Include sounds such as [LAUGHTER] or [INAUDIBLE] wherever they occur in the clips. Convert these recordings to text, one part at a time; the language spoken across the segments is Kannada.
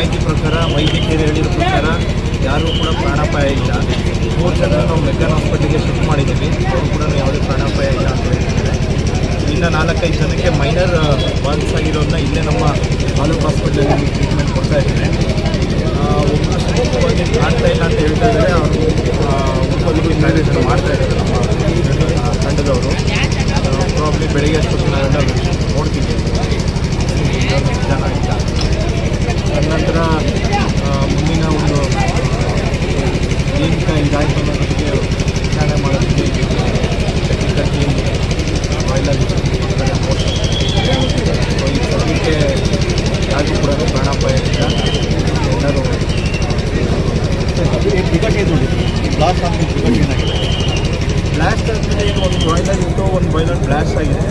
ಮಾಹಿತಿ ಪ್ರಕಾರ ವೈದ್ಯಕೀಯರು ಹೇಳಿದ ಪ್ರಕಾರ ಯಾರೂ ಕೂಡ ಪ್ರಾಣಾಪಾಯ ಇಲ್ಲ. ಮೂರು ಜನ ನಾವು ಮೆಗ್ಗಾನ್ ಹಾಸ್ಪಿಟ್ಲಿಗೆ ಶಿಫ್ಟ್ ಮಾಡಿದ್ದೀವಿ. ಅವರು ಕೂಡ ಯಾವುದೇ ಪ್ರಾಣಾಪಾಯ ಇಲ್ಲ ಅಂತ ಹೇಳ್ತಿದ್ದಾರೆ. ಇನ್ನು ನಾಲ್ಕೈದು ಜನಕ್ಕೆ ಮೈನರ್ ಬಾನ್ಸ್ ಆಗಿರೋದನ್ನ ಇಲ್ಲೇ ನಮ್ಮ ತಾಲೂಕು ಹಾಸ್ಪಿಟಲಲ್ಲಿ ಟ್ರೀಟ್ಮೆಂಟ್ ಕೊಡ್ತಾ ಇದ್ದಾರೆ ಒಬ್ಬರು ಕಾಣ್ತಾ ಇಲ್ಲ ಅಂತ ಹೇಳ್ತಾ ಇದ್ದಾರೆ. ಅವರು ಉಳ್ಕೊಳ್ಳಿಗೂ ಕಾರ್ಯಾಚರಣೆ ಮಾಡ್ತಾ ಇದ್ದಾರೆ ನಮ್ಮ ತಂಡದವರು. ಪ್ರಾಬ್ಲಿ ಬೆಳಿಗ್ಗೆ ಅಷ್ಟು ನೋಡ್ತೀವಿ ಜನ ಆ, ಮುಂದಿನ ಒಂದು ಏನಕ್ಕೆ ಇದಾಯಿತು ಅನ್ನೋದಕ್ಕೆ ವಿಚಾರಣೆ ಮಾಡೋದಕ್ಕೆ ಟೆಕ್ನಿಕಲ್ ಟೀಮ್ ಬಾಯ್ಲಾಜಿಸ್ಟ್ ಸೊ ಈ ಸದ್ಯಕ್ಕೆ ಯಾರಿಗೂ ಕೂಡ ಪ್ರಾಣಾಪಾಯ ಇಲ್ಲ ಎಲ್ಲರೂ ಬ್ಲಾಸ್ಟ್ ಆಗಿದೆ ಬ್ಲಾಸ್ಟ್ ಅಂದರೆ ಒಂದು ಬಾಯ್ಲರ್ ಇತ್ತು ಒಂದು ಬಾಯ್ಲರ್ ಬ್ಲಾಸ್ಟ್ ಆಗಿದೆ.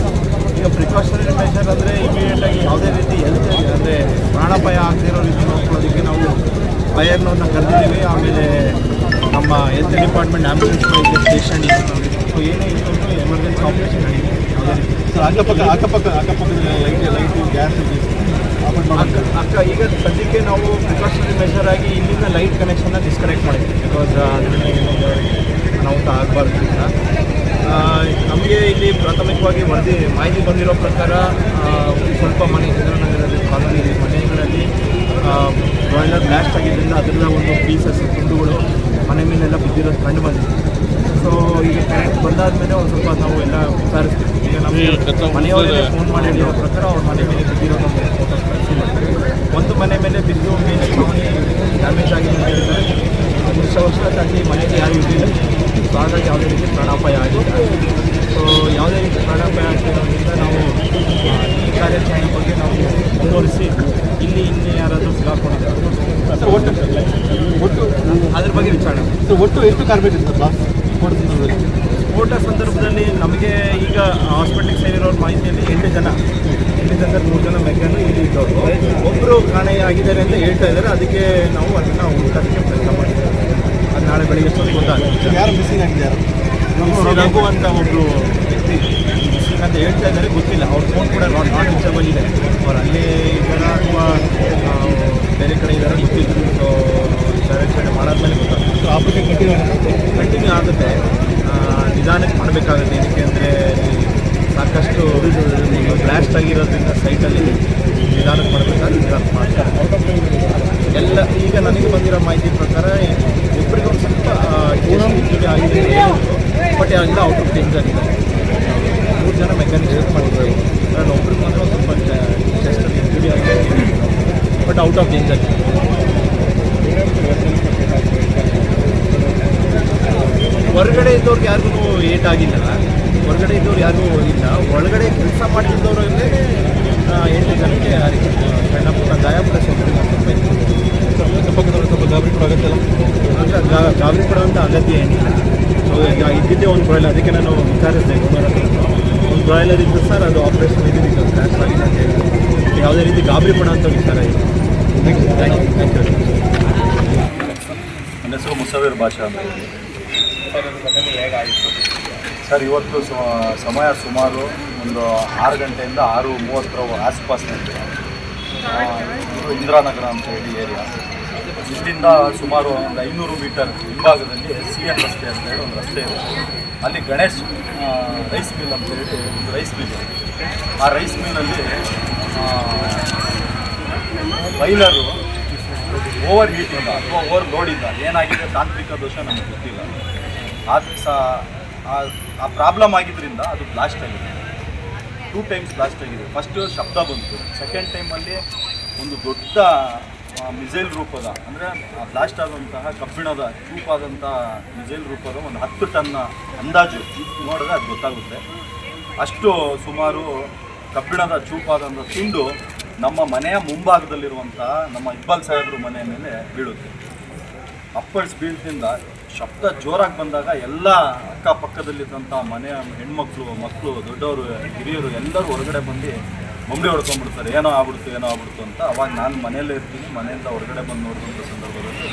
ಈಗ ಪ್ರಿಕಾಷನರಿ ಮೆಷರ್ ಅಂದರೆ ಇಮಿಡಿಯೇಟಾಗಿ ಯಾವುದೇ ರೀತಿ ಹೆಲ್ತ್ ಅಂದರೆ ಪ್ರಾಣಾಪಾಯ ಆಗದಿರೋ ರೀತಿ ನೋಡ್ಕೊಳ್ಳೋದಕ್ಕೆ ನಾವು ಫೈರ್ನವ್ರನ್ನ ಕರೆದಿದ್ದೀವಿ. ಆಮೇಲೆ ನಮ್ಮ health department ambulance station so ಏನೇ ಇತ್ತು ಅಂದರೆ ಎಮರ್ಜೆನ್ಸಿ ಆಪರೇಷನ್ ನಡೀತಿದೆ ಯಾವುದೇ ರೀತಿ. ಸರ್ ಅಕ್ಕಪಕ್ಕ ಅಕ್ಕಪಕ್ಕ ಅಕ್ಕಪಕ್ಕದಲ್ಲಿ ಲೈಟ್ ಲೈಟು ಗ್ಯಾಸ್ ಅಕ್ಕ ಅಕ್ಕ ಈಗ ಸದ್ಯಕ್ಕೆ ನಾವು ಪ್ರಿಕಾಷನರಿ ಮೆಷರ್ ಆಗಿ ಇಲ್ಲಿಂದ ಲೈಟ್ ಕನೆಕ್ಷನ್ನ ಡಿಸ್ಕನೆಕ್ಟ್ ಮಾಡಿದ್ವಿ. ಬಿಕಾಸ್ ನಾವು ಏನಾದ್ರು ಅನಾಹುತ ಆಗಬಾರ್ದು ನಮಗೆ ಇಲ್ಲಿ ಪ್ರಾಥಮಿಕವಾಗಿ ವರದಿ ಮಾಹಿತಿ ಬಂದಿರೋ ಪ್ರಕಾರ ಸ್ವಲ್ಪ ಮನೆ ಚಂದ್ರನಗರದ ಕಾಲೋನಿ ಮನೆಗಳಲ್ಲಿ ಬಾಯ್ಲರ್ ಬ್ಲಾಸ್ಟ್ ಆಗಿದ್ದರಿಂದ ಅದರಿಂದ ಒಂದು ಪೀಸಸ್ ತುಂಡುಗಳು ಮನೆ ಮೇಲೆಲ್ಲ ಬಿದ್ದಿರೋ ಕಂಡು ಬಂದಿದೆ. ಸೊ ಈಗ ಕರೆಂಟ್ ಬಂದಾದ್ಮೇಲೆ ಒಂದು ಸ್ವಲ್ಪ ನಾವು ಎಲ್ಲ ವಿಚಾರಿಸ್ತೀವಿ. ಈಗ ನಮಗೆ ಮನೆಯವರಿಗೆ ಫೋನ್ ಮಾಡಿ ಹೇಳಿರೋ ಪ್ರಕಾರ ಅವ್ರ ಮನೆ ಮೇಲೆ ಬಿದ್ದಿರೋ ನಮಗೆ ಫೋಟೋಸ್ ಕಳಿಸಿಲ್ಲ ಒಂದು ಮನೆ ಮೇಲೆ ಬಿದ್ದು ಮೇಲೆ ಕಾಲೋನಿ ಡ್ಯಾಮೇಜ್ ಆಗಿದೆ ಅಂತ ಹೇಳಿದ್ದಾರೆ ಅದೃಷ್ಟವಶಾತ್ತಾಗಿ ಮನೆಗೆ ಯಾರು ಇರಲಿಲ್ಲ. ಸೊ ಹಾಗಾಗಿ ಯಾವುದೇ ರೀತಿ ಪ್ರಾಣಾಪಾಯ ಆಗಿಲ್ಲ ಸೊ ಯಾವುದೇ ರೀತಿ ಪ್ರಾಣಾಪಾಯ ಆಗ್ತಿರೋದ್ರಿಂದ ನಾವು ಈ ಕಾರ್ಯಾಚರಣೆ ಬಗ್ಗೆ ನಾವು ಮುಂದುವರಿಸಿ ಇಲ್ಲಿ ಇನ್ನೇ ಯಾರಾದರೂ ಸಿಗಾಕೊಂಡಿದ್ದಾರೆ ಒಟ್ಟು ಒಟ್ಟು ಅದ್ರ ಬಗ್ಗೆ ವಿಚಾರಣೆ ಸೊ ಒಟ್ಟು ಎಷ್ಟು ಕಾರ್ಬೇಕು ಸರ್ ಲಾಸ್ಟ್ ಸ್ಫೋಟ ಸಂದರ್ಭದಲ್ಲಿ ಸ್ಫೋಟ ಸಂದರ್ಭದಲ್ಲಿ ನಮಗೆ ಈಗ ಹಾಸ್ಪಿಟ್ಲಿಗೆ ಸೇರಿರೋ ಮಾಹಿತಿಯಲ್ಲಿ ಎಂಟು ಜನ ಎಂಟು ಜನ ಮೂರು ಜನ ಮೆಕ್ಯಾನು ಇಲ್ಲಿ ಇದ್ದವರು. ಒಬ್ಬರು ಕಾಣೆಯಾಗಿದ್ದಾರೆ ಅಂತ ಹೇಳ್ತಾ ಇದ್ದಾರೆ. ಅದಕ್ಕೆ ನಾವು ಅದನ್ನು ಊಟಕ್ಕೆ ಪ್ರಯತ್ನ ಮಾಡ್ತೀವಿ. ಅದು ನಾಳೆ ಬೆಳಿಗ್ಗೆ ಸ್ವಲ್ಪ ಗೊತ್ತಾಗುತ್ತೆ. ಯಾರು ಮಿಸ್ಸಿಂಗ್ ಆಗಿದೆ ಯಾರು ಶ್ರೀ ರಘು ಅಂತ ಒಬ್ಬರು ವ್ಯಕ್ತಿ ಅಂತ ಹೇಳ್ತಾ ಇದ್ದಾರೆ ಗೊತ್ತಿಲ್ಲ. ಅವ್ರ ಫೋನ್ ಕೂಡ ನಾಟ್ ರೀಚಬಲ್ ಇದೆ. ಅವ್ರು ಅಲ್ಲೇ ಇದ್ದಾರ ಅಥವಾ ಆ, ಬೇರೆ ಕಡೆ ಇದ್ದಾರೆ ಗೊತ್ತಿಲ್ಲ. ಸೊ ಕಾರ್ಯಾಚರಣೆ ಮಾಡಾದ್ಮೇಲೆ ಗೊತ್ತಾಗುತ್ತೆ. ಆಪರೇಷನ್ ಕಂಟಿನ್ಯೂ ಆಗುತ್ತೆ. ಕಂಟಿನ್ಯೂ ಆಗುತ್ತೆ. ಆ, ನಿಧಾನಕ್ಕೆ ಮಾಡಬೇಕಾಗುತ್ತೆ. ಏನಕ್ಕೆ ಅಂದರೆ ಸಾಕಷ್ಟು ಬ್ಲಾಸ್ಟ್ ಆಗಿರೋದ್ರಿಂದ ಸೈಟಲ್ಲಿ ನಿಧಾನಕ್ಕೆ ಮಾಡಬೇಕಾದ್ರೆ ನಿಧಾನ ಮಾಡ್ತಾರೆ ಎಲ್ಲ ಈಗ ನನಗೆ ಬಂದಿರೋ ಮಾಹಿತಿ ಪ್ರಕಾರ ಒಬ್ಬರಿಗೊಂದು ಸ್ವಲ್ಪ ಆಗಿದೆ. ಬಟ್ ಎಲ್ಲ ಔಟ್ ಆಫ್ ಡೇಂಜರ್ ಇದೆ. ಮೂರು ಜನ ಮೆಕ್ಯಾನಿಕ್ ಹೆಲ್ಪ್ ಮಾಡಿದ್ರು. ನಾನು ಒಬ್ರಿಗೆ ಮಾತ್ರ ಸ್ವಲ್ಪ ಚೆಸ್ಟಲ್ಲಿ ಇಂಜುರಿ ಆಗಿದೆ. ಬಟ್ ಔಟ್ ಆಫ್ ಡೇಂಜರ್ ಇದೆ. ಹೊರಗಡೆ ಇದ್ದವ್ರಿಗೆ ಯಾರಿಗೂ ಏಟ್ ಆಗಿಲ್ಲ. ಹೊರಗಡೆ ಇದ್ದವ್ರು ಯಾರಿಗೂ ಇಲ್ಲ. ಒಳಗಡೆ ಕೆಲಸ ಮಾಡ್ತಿದ್ದವ್ರಲ್ಲೇ ಎಂಟು ಜನಕ್ಕೆ ಯಾರಿಗೆ ಸಣ್ಣ ಪುಟ್ಟ ಗಾಯ ಪ್ಲಸ್ ಅಕ್ಕಪಕ್ಕದವ್ರು ಸ್ವಲ್ಪ ಗಾಬರಿ ಕೂಡ ಆಗುತ್ತಲ್ಲ ಅಂದರೆ ಗಾಬರಿ ಅಂತ ಅಗತ್ಯ ಏನಿಲ್ಲ. ಇದ್ದಿದ್ದೇ ಒಂದು ಬ್ರಾಯ್ಲರ್ ಅದಕ್ಕೆ ನಾನು ವಿಚಾರಿಸಿದೆ ಒಂದು ಬ್ರಾಯ್ಲರ್ ಇದ್ದು ಸರ್ ಅದು ಆಪ್ರೇಷನ್ ಸರ್ ಕ್ರ್ಯಾಶ್ ಆಗಿದೆ ಅಂತ ಹೇಳಿ. ಯಾವುದೇ ರೀತಿ ಗಾಬರಿ ಅಂತ ವಿಚಾರ ಇದೆ ನನ್ನ ಹೆಸರು ಮುಸವೀರ್ ಭಾಷಾ ಅಂತ ಸರ್ ಇವತ್ತು ಸಮಯ ಸುಮಾರು ಒಂದು ಆರು ಗಂಟೆಯಿಂದ ಆರು ಮೂವತ್ತರ ಆಸ್ಪಾಸ್ನಲ್ಲಿ ಇಂದಿರಾನಗರ ಅಂತ ಹೇಳಿ ಏರಿಯಾ. ಇಲ್ಲಿಂದ ಸುಮಾರು ಒಂದು ಐನೂರು ಮೀಟರ್ ಹಿಂಭಾಗದಲ್ಲಿ ಸಿ ಎನ್ ರಸ್ತೆ ಅಂತ ಹೇಳಿ ಒಂದು ರಸ್ತೆ ಇದೆ. ಅಲ್ಲಿ ಗಣೇಶ್ ರೈಸ್ ಮಿಲ್ ಅಂತ ಹೇಳಿ ಒಂದು ರೈಸ್ ಮಿಲ್ ಇದೆ. ಆ ರೈಸ್ ಮಿಲ್ನಲ್ಲಿ ಬೈಲರು ಓವರ್ ಹೀಟಿಂದ ಅಥವಾ ಓವರ್ ಲೋಡಿಂದ ಏನಾಗಿದೆ ತಾಂತ್ರಿಕ ದೋಷ ನಮಗೆ ಗೊತ್ತಿಲ್ಲ. ಆ ಸಹ ಆ- ಪ್ರಾಬ್ಲಮ್ ಆಗಿದ್ದರಿಂದ ಅದು ಬ್ಲಾಸ್ಟ್ ಆಗಿದೆ. ಟೂ ಟೈಮ್ಸ್ ಬ್ಲಾಸ್ಟ್ ಆಗಿದೆ. ಫಸ್ಟ್ ಶಬ್ದ ಬಂತು. ಸೆಕೆಂಡ್ ಟೈಮಲ್ಲಿ ಒಂದು ದೊಡ್ಡ ಮಿಸೈಲ್ ರೂಪದ, ಅಂದರೆ ಬ್ಲಾಸ್ಟ್ ಆದಂತಹ, ಕಬ್ಬಿಣದ ಚೂಪಾದಂಥ ಮಿಸೈಲ್ ರೂಪದ ಒಂದು ಹತ್ತು ಟನ್ನ ಅಂದಾಜು ನೋಡಿದ್ರೆ ಅದು ಗೊತ್ತಾಗುತ್ತೆ. ಅಷ್ಟು ಸುಮಾರು ಕಬ್ಬಿಣದ ಚೂಪಾದಂಥ ತುಂಡು ನಮ್ಮ ಮನೆಯ ಮುಂಭಾಗದಲ್ಲಿರುವಂಥ ನಮ್ಮ ಇಬ್ಬಲ್ ಸಾಹೇಬ್ರ ಮನೆಯ ಮೇಲೆ ಬೀಳುತ್ತೆ. ಅಪ್ಪಳ್ಸ್ ಬೀಳ್ದಿಂದ ಶಬ್ದ ಜೋರಾಗಿ ಬಂದಾಗ ಎಲ್ಲ ಅಕ್ಕಪಕ್ಕದಲ್ಲಿದ್ದಂಥ ಮನೆಯ ಹೆಣ್ಮಕ್ಳು, ಮಕ್ಕಳು, ದೊಡ್ಡವರು, ಹಿರಿಯರು ಎಲ್ಲರೂ ಹೊರಗಡೆ ಬಂದು ಮೊಂಬೆ ಹೊಡ್ಕೊಂಡ್ಬಿಡ್ತಾರೆ. ಏನೋ ಆಗ್ಬಿಡ್ತು ಏನೋ ಆಗ್ಬಿಡ್ತು ಅಂತ ಅವಾಗ ನಾನು ಮನೆಯಲ್ಲೇ ಇರ್ತೀನಿ. ಮನೆಯಿಂದ ಹೊರಗಡೆ ಬಂದು ನೋಡಿದಂಥ ಸಂದರ್ಭದಲ್ಲಿ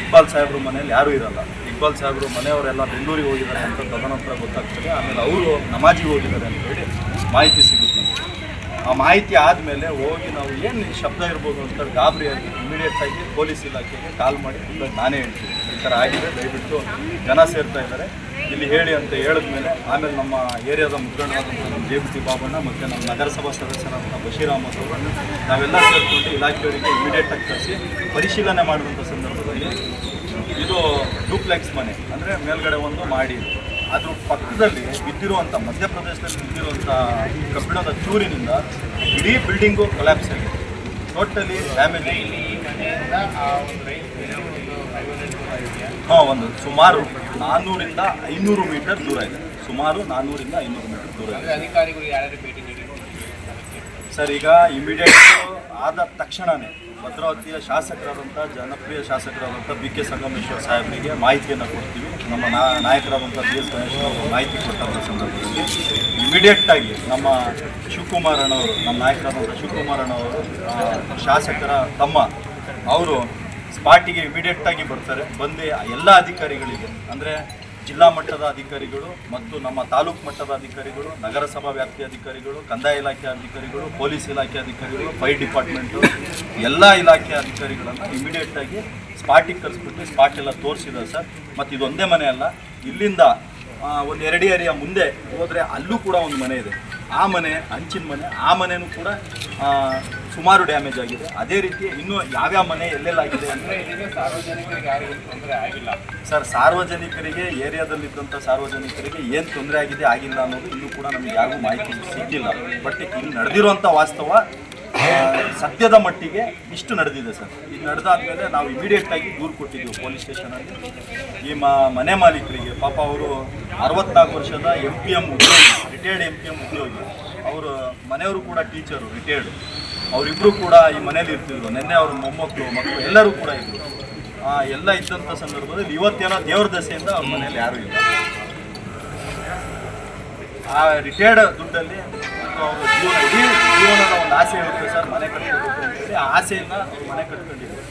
ಇಕ್ಬಾಲ್ ಸಾಹೇಬ್ರ ಮನೇಲಿ ಯಾರೂ ಇರಲ್ಲ. ಇಕ್ಬಾಲ್ ಸಾಹೇಬ್ರು ಮನೆಯವರೆಲ್ಲ ಬೆಂಗಳೂರಿಗೆ ಹೋಗಿದ್ದಾರೆ ಅಂತ ತದನಂತರ ಗೊತ್ತಾಗ್ತದೆ. ಆಮೇಲೆ ಅವರು ನಮಾಜಿಗೆ ಹೋಗಿದ್ದಾರೆ ಅಂತ ಹೇಳಿ ಮಾಹಿತಿ ಸಿಗುತ್ತೆ ಆ ಮಾಹಿತಿ ಆದಮೇಲೆ ಹೋಗಿ ನಾವು ಏನು ಶಬ್ದ ಇರ್ಬೋದು ಅಂತ ಗಾಬರಿಯಾಗಿ ಇಮಿಡಿಯೇಟಾಗಿ ಪೊಲೀಸ್ ಇಲಾಖೆಗೆ ಕಾಲ್ ಮಾಡಿ, ನಾನೇ ಹೇಳ್ತೀನಿ. ಥರ ಆಗಿದೆ, ದಯವಿಟ್ಟು ಜನ ಸೇರ್ತಾ ಇದ್ದಾರೆ. ಇಲ್ಲಿ ಹೇಳಿ ಅಂತ ಹೇಳಿದ್ಮೇಲೆ ಆಮೇಲೆ ನಮ್ಮ ಏರಿಯಾದ ಮುಖಂಡರಾದಂಥ ನಮ್ಮ ಜೆ ಬಾಬಣ್ಣ ಮತ್ತು ನಮ್ಮ ನಗರಸಭಾ ಸದಸ್ಯರಾದಂಥ ಬಶೀರ್ ಅಹಮದ್ ಅವರು ನಾವೆಲ್ಲ ಸೇರಿಕೊಂಡು ಇಲಾಖೆಯವರಿಗೆ ಇಮಿಡಿಯೇಟಾಗಿ ಕಳಿಸಿ ಪರಿಶೀಲನೆ ಮಾಡಿದಂಥ ಸಂದರ್ಭದಲ್ಲಿ ಇದು ಡೂಪ್ಲೆಕ್ಸ್ ಮನೆ, ಅಂದರೆ ಮೇಲ್ಗಡೆ ಒಂದು ಮಾಡಿ ಅದ್ರ ಪಕ್ಕದಲ್ಲಿ ಬಿದ್ದಿರುವಂಥ ಮಧ್ಯಪ್ರದೇಶದಲ್ಲಿ ಬಿದ್ದಿರುವಂಥ ಕಬ್ಬಿಣದ ಚೂರಿನಿಂದ ಇಡೀ ಬಿಲ್ಡಿಂಗು ಕೊಲ್ಯಾಪ್ಸ್ ಆಗಿದೆ. ಟೋಟಲಿ ಡ್ಯಾಮೇಜ್ ಹಾಂ ಒಂದು ಸುಮಾರು ನಾನ್ನೂರಿಂದ ಐನೂರು ಮೀಟರ್ ದೂರ ಇದೆ. ಸುಮಾರು ನಾನ್ನೂರಿಂದ ಐನೂರು ಮೀಟರ್ ದೂರ ಇದೆ. ಅಧಿಕಾರಿಗಳು ಯಾರ್ಯಾರು ಭೇಟಿ ನೀಡಿ ಸರ್ ಈಗ ಇಮಿಡಿಯೇಟ್ ಆದ ತಕ್ಷಣವೇ ಭದ್ರಾವತಿಯ ಶಾಸಕರಾದಂಥ ಜನಪ್ರಿಯ ಶಾಸಕರಾದಂಥ ಬಿ ಕೆ ಸಂಗಮೇಶ್ವರ ಸಾಹೇಬರಿಗೆ ಮಾಹಿತಿಯನ್ನು ಕೊಡ್ತೀವಿ. ನಮ್ಮ ನಾ ನಾಯಕರಾದಂಥ ಬಿ ಎಸ್ ಗಣೇಶ್ ಅವರು ಮಾಹಿತಿ ಕೊಟ್ಟಂಥ ಸಂದರ್ಭದಲ್ಲಿ ಇಮಿಡಿಯೇಟಾಗಿ ನಮ್ಮ ಶಿವಕುಮಾರ್ ಅಣ್ಣವರು ನಮ್ಮ ನಾಯಕರಾದಂಥ ಶಿವಕುಮಾರ್ ಅಣ್ಣವರು ಆ, ಶಾಸಕರ ತಮ್ಮ ಅವರು ಸ್ಪಾಟಿಗೆ ಇಮಿಡಿಯೇಟ್ ಆಗಿ ಬರ್ತಾರೆ. ಬಂದು ಎಲ್ಲ ಅಧಿಕಾರಿಗಳಿಗೆ, ಅಂದರೆ ಜಿಲ್ಲಾ ಮಟ್ಟದ ಅಧಿಕಾರಿಗಳು ಮತ್ತು ನಮ್ಮ ತಾಲೂಕು ಮಟ್ಟದ ಅಧಿಕಾರಿಗಳು, ನಗರಸಭಾ ವ್ಯಾಪ್ತಿಯ ಅಧಿಕಾರಿಗಳು, ಕಂದಾಯ ಇಲಾಖೆ ಅಧಿಕಾರಿಗಳು, ಪೊಲೀಸ್ ಇಲಾಖೆ ಅಧಿಕಾರಿಗಳು, ಫೈರ್ ಡಿಪಾರ್ಟ್ಮೆಂಟು, ಎಲ್ಲ ಇಲಾಖೆ ಅಧಿಕಾರಿಗಳನ್ನು ಇಮಿಡಿಯೇಟ್ ಆಗಿ ಸ್ಪಾಟಿಗೆ ಕರೆಸ್ಬಿಟ್ಟು ಸ್ಪಾಟ್ ಎಲ್ಲ ತೋರಿಸಿದೆ ಸರ್. ಮತ್ತು ಇದೊಂದೇ ಮನೆ ಅಲ್ಲ, ಇಲ್ಲಿಂದ ಒಂದು ಎರಡು ಏರಿಯಾ ಮುಂದೆ ಹೋದರೆ ಅಲ್ಲೂ ಕೂಡ ಒಂದು ಮನೆ ಇದೆ. ಆ ಮನೆ, ಹಂಚಿನ ಮನೆ, ಆ ಮನೆಯೂ ಕೂಡ ಸುಮಾರು ಡ್ಯಾಮೇಜ್ ಆಗಿದೆ. ಅದೇ ರೀತಿ ಇನ್ನೂ ಯಾವ್ಯಾವ ಮನೆ ಎಲ್ಲೆಲ್ಲಾಗಿದೆ ಅಂದರೆ ಸಾರ್ವಜನಿಕರಿಗೆ ಯಾರಿಗೂ ತೊಂದರೆ ಆಗಿಲ್ಲ ಸರ್ ಸಾರ್ವಜನಿಕರಿಗೆ, ಏರಿಯಾದಲ್ಲಿದ್ದಂಥ ಸಾರ್ವಜನಿಕರಿಗೆ ಏನು ತೊಂದರೆ ಆಗಿದೆ, ಆಗಿಲ್ಲ ಅನ್ನೋದು ಇನ್ನೂ ಕೂಡ ನಮಗೆ ಯಾರಿಗೂ ಮಾಹಿತಿ ಸಿಕ್ಕಿಲ್ಲ ಬಟ್ ಇಲ್ಲಿ ನಡೆದಿರುವಂಥ ವಾಸ್ತವ ಸತ್ಯದ ಮಟ್ಟಿಗೆ ಇಷ್ಟು ನಡೆದಿದೆ ಸರ್ ಇದು ನಡೆದಾದ್ಮೇಲೆ ನಾವು ಇಮಿಡಿಯೇಟಾಗಿ ದೂರು ಕೊಟ್ಟಿದ್ದೀವಿ ಪೊಲೀಸ್ ಸ್ಟೇಷನಲ್ಲಿ ಈ ಮನೆ ಮಾಲೀಕರಿಗೆ, ಪಾಪ ಅವರು ಅರವತ್ನಾಲ್ಕು ವರ್ಷದ ಎಂ ಪಿ ಎಂ ಉದ್ಯೋಗಿ ರಿಟೈರ್ಡ್ ಎಂ ಪಿ ಎಂ ಉದ್ಯೋಗಿ. ಅವರು ಮನೆಯವರು ಕೂಡ ಟೀಚರು ರಿಟೈರ್ಡ್ ಅವರಿಬ್ಬರು ಕೂಡ ಈ ಮನೇಲಿ ಇರ್ತಿದ್ರು. ನಿನ್ನೆ ಅವ್ರ ಮೊಮ್ಮಕ್ಕಳು ಮಕ್ಕಳು ಎಲ್ಲರೂ ಕೂಡ ಇದ್ರು. ಎಲ್ಲ ಇದ್ದಂಥ ಸಂದರ್ಭದಲ್ಲಿ ಇವತ್ತೇನೋ ದೇವ್ರ ದಸೆಯಿಂದ ಅವ್ರ ಮನೇಲಿ ಯಾರೂ ಇಲ್ಲ. ಆ ರಿಟೈರ್ಡ್ ದುಡ್ಡಲ್ಲಿ ಅವರು ಜೀವನ, ಇಡೀ ಜೀವನದ ಒಂದು ಆಸೆ ಇರುತ್ತೆ ಸರ್, ಮನೆ ಕಟ್ಕೊಂಡು ಆ ಅವ್ರು ಮನೆ ಕಟ್ಕೊಂಡಿದ್ರು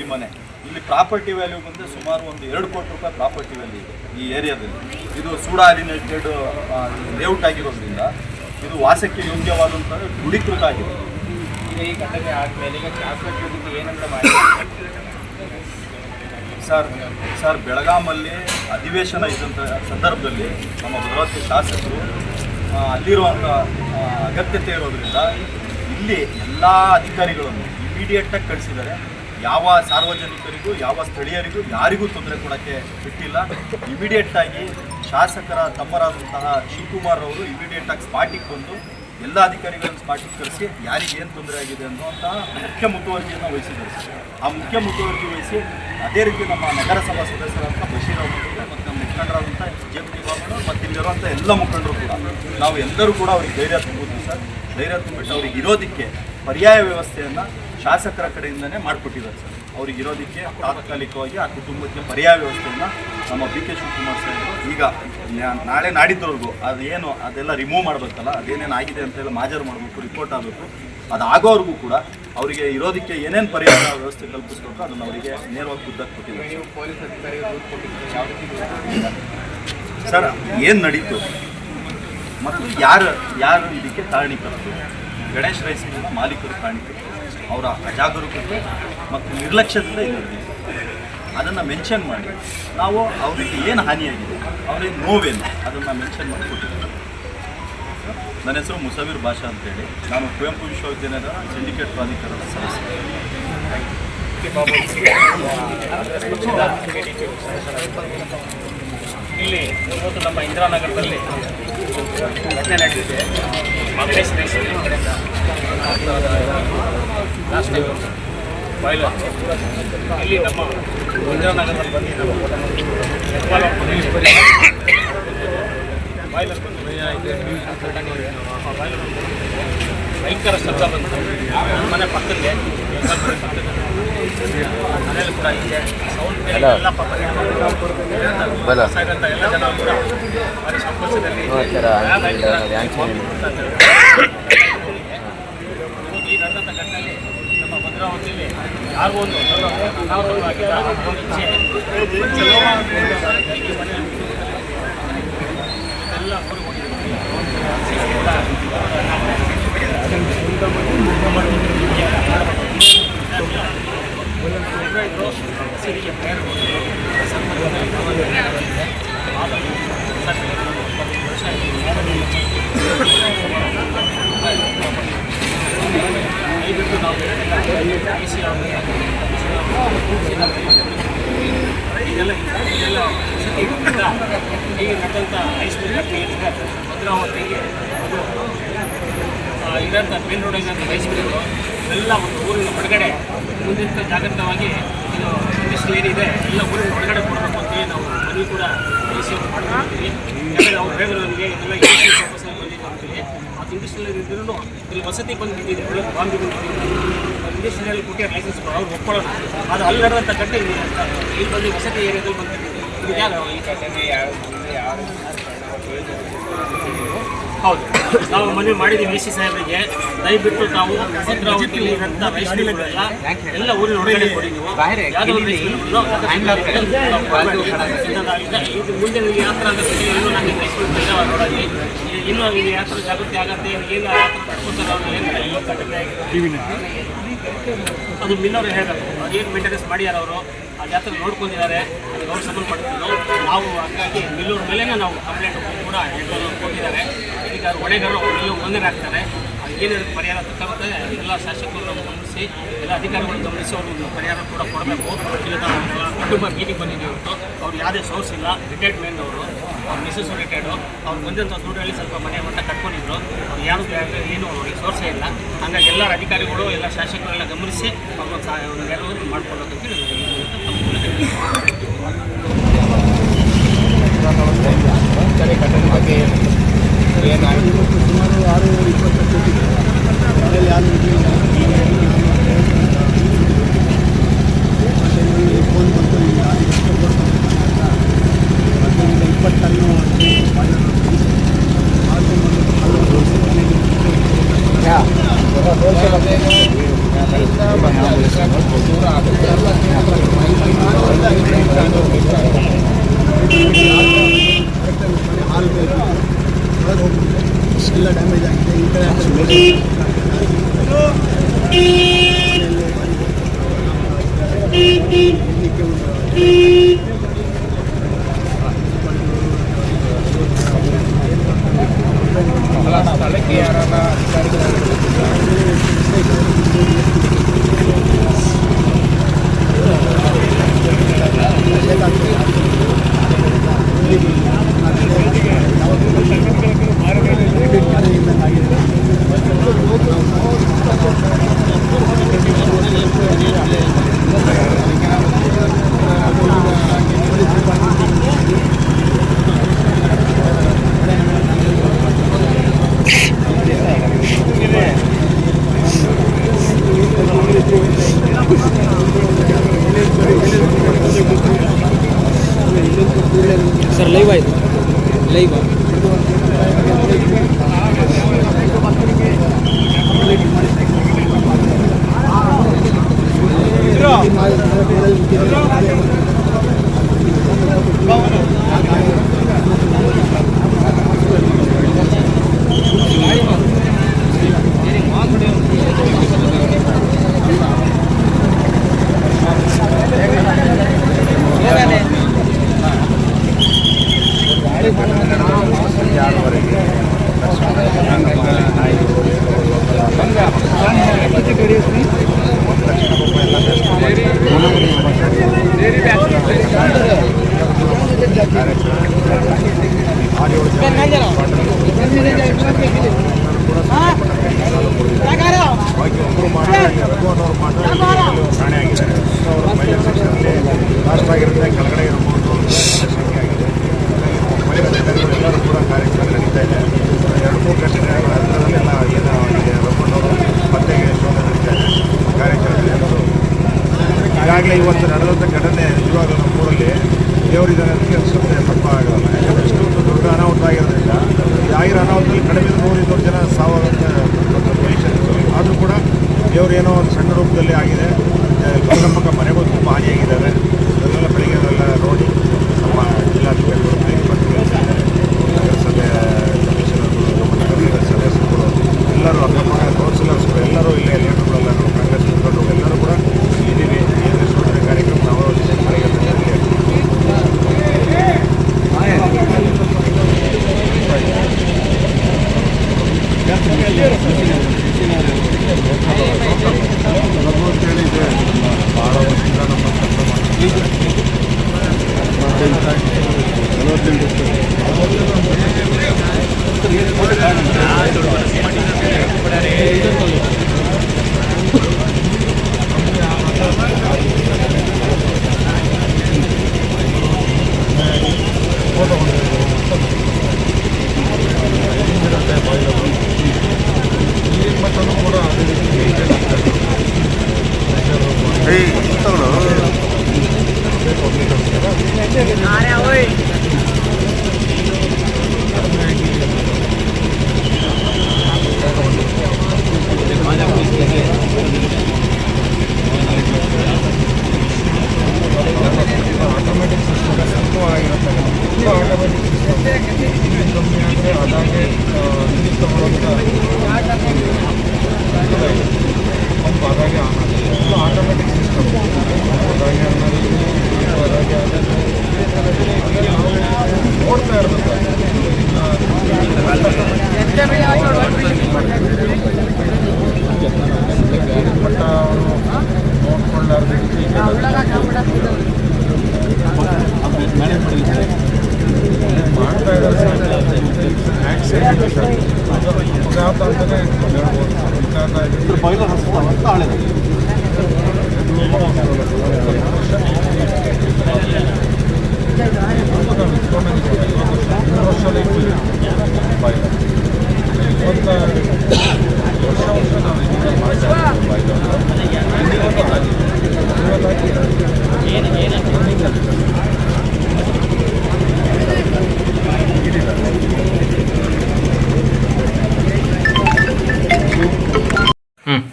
ಈ ಮನೆ. ಇಲ್ಲಿ ಪ್ರಾಪರ್ಟಿ ವ್ಯಾಲ್ಯೂ ಬಂದರೆ ಸುಮಾರು ಒಂದು ಎರಡು ಕೋಟಿ ರೂಪಾಯಿ ಪ್ರಾಪರ್ಟಿ ವ್ಯಾಲ್ಯೂ ಇದೆ ಈ ಏರಿಯಾದಲ್ಲಿ. ಇದು ಸೂಡಾ ಅಲಿನೇಟೆಡ್ ಲೇಔಟ್ ಆಗಿರೋದ್ರಿಂದ ಇದು ವಾಸಕ್ಕೆ ಯೋಗ್ಯವಾದಂಥ ದೃಢೀಕೃತ ಆಗಿದೆ. ಸರ್ ಸರ್ ಬೆಳಗಾಮಲ್ಲಿ ಅಧಿವೇಶನ ಇದ್ದಂಥ ಸಂದರ್ಭದಲ್ಲಿ ನಮ್ಮ ಭದ್ರಾವತಿ ಶಾಸಕರು ಅಲ್ಲಿರುವಂಥ ಅಗತ್ಯತೆ ಇರೋದ್ರಿಂದ ಇಲ್ಲಿ ಎಲ್ಲ ಅಧಿಕಾರಿಗಳನ್ನು ಇಮಿಡಿಯೇಟಾಗಿ ಕಳಿಸಿದ್ದಾರೆ. ಯಾವ ಸಾರ್ವಜನಿಕರಿಗೂ, ಯಾವ ಸ್ಥಳೀಯರಿಗೂ ಯಾರಿಗೂ ತೊಂದರೆ ಕೊಡೋಕ್ಕೆ ಬಿಟ್ಟಿಲ್ಲ. ಇಮಿಡಿಯೇಟಾಗಿ ಶಾಸಕರ ತಮ್ಮರಾದಂತಹ ಶಿವಕುಮಾರ್ ಅವರು ಇಮಿಡಿಯೇಟಾಗಿ ಸ್ಪಾಟಿಗೆ ಬಂದು ಎಲ್ಲ ಅಧಿಕಾರಿಗಳನ್ನು ಸ್ಪಾಟಿಗೆ ಕರೆಸಿ ಯಾರಿಗೆ ಏನು ತೊಂದರೆ ಆಗಿದೆ ಅನ್ನುವಂಥ ಮುಖ್ಯ ಮುತುವರ್ಜಿಯನ್ನು ವಹಿಸಿದ್ದಾರೆ. ಆ ಮುಖ್ಯ ಮುತುವರ್ಜಿ ವಹಿಸಿ ಅದೇ ರೀತಿ ನಮ್ಮ ನಗರಸಭಾ ಸದಸ್ಯರಾದಂಥ ಬಶೀರ್ ಅವರು ಮತ್ತು ನಮ್ಮ ಮುಖಂಡರಾದಂಥ ಜೆ ಪಿ ಬಾಬು ಮತ್ತು ಇಲ್ಲಿರುವಂಥ ಎಲ್ಲ ಮುಖಂಡರು ಕೂಡ. ನಾವು ಎಲ್ಲರೂ ಕೂಡ ಅವ್ರಿಗೆ ಧೈರ್ಯ ತುಂಬಿದ್ವಿ ಸರ್. ಧೈರ್ಯ ತುಂಬಿಟ್ಟು ಅವ್ರಿಗೆ ಇರೋದಕ್ಕೆ ಪರ್ಯಾಯ ವ್ಯವಸ್ಥೆಯನ್ನು ಶಾಸಕರ ಕಡೆಯಿಂದನೇ ಮಾಡಿಕೊಟ್ಟಿದ್ದಾರೆ ಸರ್. ಅವ್ರಿಗೆ ಇರೋದಕ್ಕೆ ತಾತ್ಕಾಲಿಕವಾಗಿ ಆ ಕುಟುಂಬಕ್ಕೆ ಪರ್ಯಾಯ ವ್ಯವಸ್ಥೆಯನ್ನು ನಮ್ಮ ಬಿ ಕೆ ಶಿವಕುಮಾರ್ ಸಾಹೇಬರು ಈಗ ನಾಳೆ ನಾಡಿದ್ದವರೆಗೂ ಅದೇನು ಅದೆಲ್ಲ ರಿಮೂವ್ ಮಾಡಬೇಕಲ್ಲ ಅದೇನೇನು ಆಗಿದೆ ಅಂತೆಲ್ಲ ಮಾಜರು ಮಾಡಬೇಕು ರಿಪೋರ್ಟ್ ಆಗಬೇಕು ಅದಾಗೋವರೆಗೂ ಕೂಡ ಅವರಿಗೆ ಇರೋದಕ್ಕೆ ಏನೇನು ಪರಿಹಾರ ವ್ಯವಸ್ಥೆ ಕಲ್ಪಿಸ್ಬೇಕು ಅದನ್ನು ಅವರಿಗೆ ನೇರವಾಗಿ ಖುದ್ದಾಗಿ ರೀತಿ ಸರ್ ಏನು ನಡೀತು? ಮತ್ತು ಯಾರು ಯಾರು ಇದಕ್ಕೆ ಕಾರಣೀಕರ್ತರು ಗಣೇಶ್ ರೈಸ್ ಮಾಲೀಕರು ಕಾರಣೀಕರ್ತರು ಅವರ ಅಜಾಗರೂಕತೆ ಮತ್ತು ನಿರ್ಲಕ್ಷ್ಯದಿಂದ ನಡೆದಿದೆ ಅದನ್ನು ಮೆನ್ಷನ್ ಮಾಡಿ. ನಾವು ಅವರಿಗೆ ಏನು ಹಾನಿಯಾಗಿದೆ ಅವ್ರಿಗೆ ನೋವೇನು, ಅದನ್ನು ಮೆನ್ಷನ್ ಮಾಡಿ ಕೊಟ್ಟಿದ್ದೀವಿ ನನ್ನ ಹೆಸರು ಮುಸವೀರ್ ಭಾಷಾ ಅಂತೇಳಿ. ನಾನು ಕುವೆಂಪು ವಿಶ್ವವಿದ್ಯಾಲಯದ ಸಿಂಡಿಕೇಟ್ ಪ್ರಾಧಿಕಾರದ ಸದಸ್ಯ. ಇಲ್ಲಿ ಇವತ್ತು ನಮ್ಮ ಇಂದಿರಾನಗರದಲ್ಲಿ ನಡೆದಿದೆ. ಲಾಸ್ಟ್ ಟೈಮ್ ಬಾಯ್ಲರ್ ಇಲ್ಲಿ ನಮ್ಮ ಇಂದಿರಾನಗರದಲ್ಲಿ ಬಂದಿದ್ದ ಬಾಯ್ಲರ್ ಬಂದು ಬಾಯ್ಲರ್ ಭಯಂಕರ ಶಬ್ದ ಬಂತು. ಮನೆ ಪಕ್ಕದಲ್ಲಿ ಮನೆ ಪಕ್ಕದಲ್ಲಿ. ಮನೇಲಿ ಕೂಡ ಇದೆ ಸೌಂಡ್ ಎಲ್ಲ ಸಾಗಂತ ಎಲ್ಲ ಜನ ಕೂಡ ಭಾರಿ ಭದ್ರಾವತಿ ಭದ್ರಾವತಿಯಲ್ಲಿ ಯಾರಿಗೂ ಒಂದು ಎಲ್ಲ ಊರಿಗೆ ಹೋಗಿದ್ದೀವಿ ದಯವಿಟ್ಟು ನಾವು ಇದೆಲ್ಲ ಇದೆಲ್ಲ ಸತಿಯಿಂದ ಈಗ ನಡೆದಂಥ ಹೈಸ್ಕೂಲ್ ಏನಿದೆ ಭದ್ರಾವತಿಗೆ ಇರೋಂಥ ಮೇನ್ ಎಲ್ಲ ಒಂದು ಊರಿನ ಹೊರಗಡೆ ಮುಂದಿನ ಜಾಗೃತವಾಗಿ ಇದು ಇಂಡಸ್ಟ್ರಿ ಏನಿದೆ ಎಲ್ಲ ಊರಿನ ಹೊರಗಡೆ ಕೊಡಬೇಕು ಅಂತೇಳಿ ನಾವು ಮನವಿ ಕೂಡ ಡಿ ಸಿ ಮಾಡ್ಕೊಂಡಿದ್ದೀವಿ ಯಾಕಂದರೆ ಅವ್ರು ಹೇಳಿದ್ರು ನಮಗೆ ಇದೆಲ್ಲ ಅಂತೇಳಿ ಆ ಇಂಡಸ್ಟ್ರಿಯಲ್ಲಿ ಇಲ್ಲಿ ವಸತಿ ಬಂದು ಬಿದ್ದಿದೆ ಒಳ್ಳೆ ಇಂಡಸ್ಟ್ರಿಯಲ್ಲಿ ಕೊಟ್ಟಿರೋ ಲೈಸೆನ್ಸ್ ಅವ್ರು ಒಪ್ಕೊಳ್ಳೋಣ ಅದು ಅಲ್ಲಿ ನಡೆದಂಥ ಕಟ್ಟೆ ಇಲ್ಲಿ ಇಲ್ಲಿ ಬಂದು ವಸತಿ ಏರಿಯಾದಲ್ಲಿ ಬಂದಿದೆ ಇದು ಯಾರು ಈ ಘಟನೆ ಹೌದು. ನಾವು ಮನವಿ ಮಾಡಿದ್ದೀವಿ ಸಿ ಸಾಹೇಬರಿಗೆ. ದಯವಿಟ್ಟು ತಾವು ಭದ್ರಾವತಿಯಲ್ಲಿ ಇರೋಂಥ ರೈಸ್ ಮಿಲ್ಗಳೆಲ್ಲ ಎಲ್ಲ ಊರಿನ ಹೊರಗಡೆ ಕೊಡಿ ನೀವು. ಯಾವುದೋ ಒಂದು ಇದು. ಮುಂದೆ ನಿಮಗೆ ಯಾತ್ರ ಥರ ಅಂತ ಇನ್ನೂ ಯಾತ್ರೆ ಇನ್ನೂ ಜಾಗೃತಿ ಆಗತ್ತೆ ಏನು ಯಾತ್ರೆ ಪಡ್ಕೊತಾರೆ ಅವ್ರು ಏನಿಲ್ಲ. ಈ ಘಟನೆ ಆಗಿದೆ. ಅದು ಮಿಲ್ಲವರು ಹೇಳಬೇಕು ಏನು ಮೇಂಟೆನೆನ್ಸ್ ಮಾಡ್ಯಾರ ಅವರು? ಆ ಜಾತ್ರೆ ನೋಡ್ಕೊಂಡಿದ್ದಾರೆ. ಅದಕ್ಕೆ ಅವ್ರು ಸಂಬಂಧಪಟ್ಟಿದ್ದು ನಾವು ಹಾಗಾಗಿ ಮಿಲ್ಲೂರ ಮೇಲೇ ನಾವು ಕಂಪ್ಲೇಂಟ್ ಕೂಡ ಎಲ್ಲರೂ ಕೊಟ್ಟಿದ್ದಾರೆ ಈಗ ಹೊಣೆಗಾರರು ಮಿಲ್ಲು ಓನರ್ ಆಗ್ತಾರೆ. ಏನೇನು ಪರಿಹಾರ ತಕ್ಕಂತೆ ಎಲ್ಲ ಶಾಸಕರು ನಾವು ಗಮನಿಸಿ, ಎಲ್ಲ ಅಧಿಕಾರಿಗಳು ಗಮನಿಸಿ ಅವರು ಒಂದು ಪರಿಹಾರ ಕೂಡ ಕೊಡಬೇಕು. ಇಲ್ಲ ಕುಟುಂಬ ಮೀಟಿಂಗ್ ಬಂದಿದ್ದೀವಿ ಅವ್ರು ಯಾವುದೇ ಸೋರ್ಸ್ ಇಲ್ಲ. ರಿಟೈರ್ಡ್ ಅವರು. ಅವ್ರ ಮಿಸಸ್ ರಿಲೇಟೆಡು ಅವ್ರು ಬಂದಂಥ ದುಡ್ಡಲ್ಲಿ ಸ್ವಲ್ಪ ಮನೆ ಮಟ್ಟ ಕಟ್ಕೊಂಡಿದ್ರು. ಅವ್ರು ಯಾರು ಏನು ಅವ್ರಿಗೆ ಸೋರ್ಸೇ ಇಲ್ಲ. ಹಾಗಾಗಿ ಎಲ್ಲ ಅಧಿಕಾರಿಗಳು, ಎಲ್ಲ ಶಾಸಕರೆಲ್ಲ ಗಮನಿಸಿ ಅವ್ರನ್ನ ಸಹ ನೆರವು ಮಾಡ್ಕೊಳ್ಬೇಕು ಅಂತ ಹೇಳಿ ನಾನು ಈ ಮೂಲಕ ತಮ್ಮ ಮೂಲಕ ಹೇಳ್ತೀನಿ. ಸುಮಾರು [LAUGHS] ಆರು ಇಪ್ಪತ್ತು ಅದರಲ್ಲಿ ಯಾರು ಫೋನ್ ಬಂತು ಈಗ ಹದಿನೈದು ಇಪ್ಪತ್ತು ಟನ್ನು ಹಾಲು ಬೇಕು ಒಳಗೆ ಹೋಗ್ಬಿಟ್ಟು ಎಲ್ಲ ಡ್ಯಾಮೇಜ್ ಆಗಿದೆ ಈ ಕಡೆ ಮಾಡಿ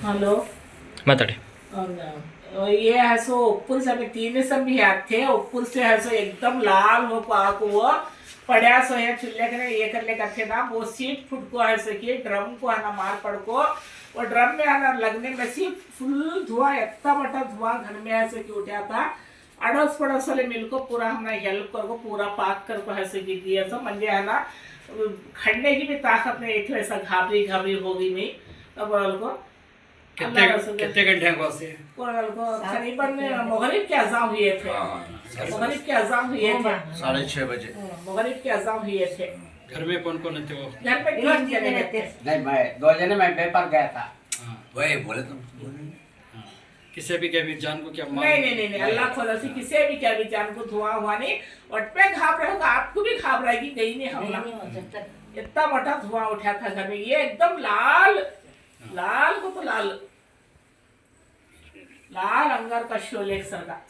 हेलो ಮಾತಾಡಿ और ये है सो ऊपर से अभी तीन सब भी आते ऊपर से है सो एकदम लाल हो पाक हुआ पड़ा सो है चुल्ले के ये कर ले करते ना वो सीट फुट को है सो कि ड्रम को है ना मार पड़ को और ड्रम में है ना लगने में सिर्फ फुल धुआं इतना बड़ा धुआं घर में ऐसे कि उठा था अड़ोस पड़ोस वाले मिल को पूरा हमने हेल्प कर को पूरा पाक कर को ऐसे कि दिया सो मंजे है ना खड़ने की भी ताकत नहीं एक ऐसा घाबरी घाबरी होगी नहीं अब बोल को कितने घंटे हैं वहाँ से करीबन मगरिब के अजाम हुए थे। मगरिब के अजाम हुए थे। साढ़े छः बजे। मगरिब के अजाम हुए थे। घर में कौन कौन थे वो घर पे तीन जने रहते नहीं मैं दो जने मैं पेपर गया था। वही बोले तो। किसी भी के भी जान को क्या नहीं नहीं नहीं नहीं अल्लाह खुदा से किसी भी क्या भी जान को धुआँ हुआ नहीं। और पे घाबरा होगा आपको भी घाबराएगी कहीं नहीं हमला। इतना मोटा धुआँ उठा था घर में ये एकदम लाल लाल को तो लाल। लाल अंगार का शोले सर का